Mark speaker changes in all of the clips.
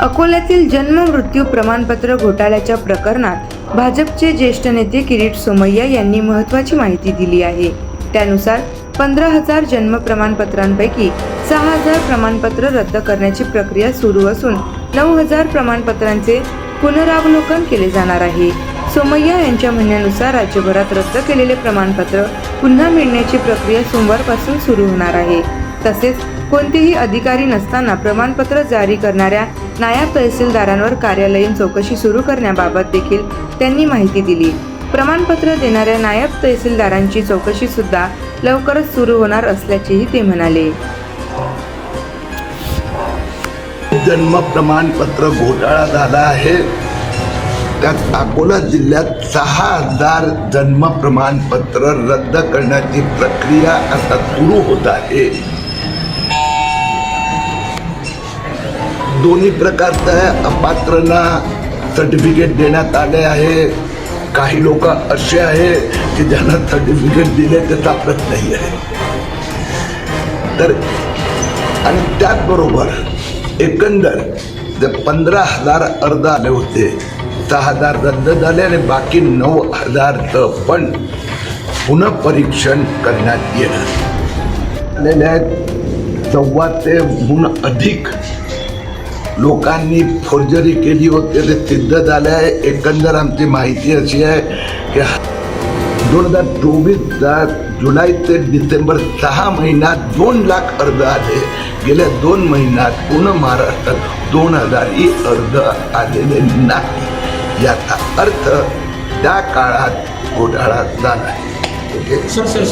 Speaker 1: अकोल्यातील जन्म मृत्यू प्रमाणपत्र घोटाळ्याच्या प्रकरणात भाजपचे ज्येष्ठ नेते किरीट सोमय्या यांनी महत्त्वाची माहिती दिली आहे. त्यानुसार पंधरा हजार जन्म प्रमाणपत्रांपैकी सहा हजार प्रमाणपत्र रद्द करण्याची प्रक्रिया सुरू असून नऊ हजार प्रमाणपत्रांचे पुनरावलोकन केले जाणार आहे. सोमय्या यांच्या म्हणण्यानुसार राज्यभरात रद्द केलेले प्रमाणपत्र पुन्हा मिळण्याची प्रक्रिया सोमवारपासून सुरू होणार आहे. तसेच कोणतेही अधिकारी नसताना प्रमाणपत्र जारी करणाऱ्या नायब तहसीलदारांवर कार्यालयीन चौकशी सुरू करण्याबाबत देखील त्यांनी माहिती दिली. प्रमाणपत्र देणाऱ्या नायब तहसीलदारांची चौकशी सुद्धा लवकरच सुरू होणार असल्याचेही ते म्हणाले.
Speaker 2: जन्म प्रमाणपत्र घोटाळा झाला आहे. त्यात अकोला जिल्ह्यात सहा हजार जन्म प्रमाणपत्र रद्द करण्याची प्रक्रिया आता सुरू होत आहे. दोन्ही प्रकारचं अपात्रांना सर्टिफिकेट देण्यात आले आहे. काही लोक असे आहे की ज्यांना सर्टिफिकेट दिले ते सापडत नाही आहे. तर आणि त्याचबरोबर एकंदर जे पंधरा हजार अर्ज आले होते सहा हजार रद्द झाले आणि बाकी नऊ हजारचं पण पुनःपरीक्षण करण्यात येणार. आलेले आहेत. सव्वा ते गुण अधिक लोकांनी फोर्जरी केली होती ते सिद्ध झाले आहे. एकंदर आमची माहिती अशी आहे की दोन हजार चोवीसचा जुलै ते डिसेंबर सहा महिन्यात दोन लाख अर्ज आले. गेल्या दोन महिन्यात पूर्ण महाराष्ट्रात दोन हजारही अर्ज आलेले नाही. याचा अर्थ त्या काळात घोटाळा झाला आहे.
Speaker 3: सर सर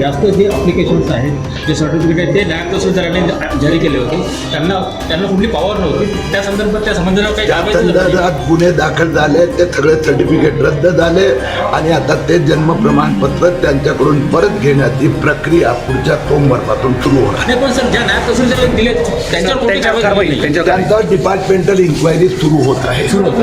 Speaker 3: जास्त जे अप्लिकेशन्स आहेत जे सर्टिफिकेट आहेत ते तहसीलदारांनी जा- जारी केले होते त्यांना त्यांना कुठली पॉवर नव्हती. त्या संदर्भात त्या संबंधावर काही?
Speaker 2: संदर्भात गुन्हे दाखल झाले ते सगळे सर्टिफिकेट रद्द झाले आणि आता ते जन्म प्रमाणपत्र त्यांच्याकडून परत घेण्याची प्रक्रिया पुढच्या सोमवारपासून सुरू होणार.
Speaker 3: नाही पण सर ज्या नायब तहसीलदारांनी दिले त्यांच्यावर
Speaker 2: डिपार्टमेंटल इन्क्वायरी सुरू होत आहे.
Speaker 3: सुरू होतं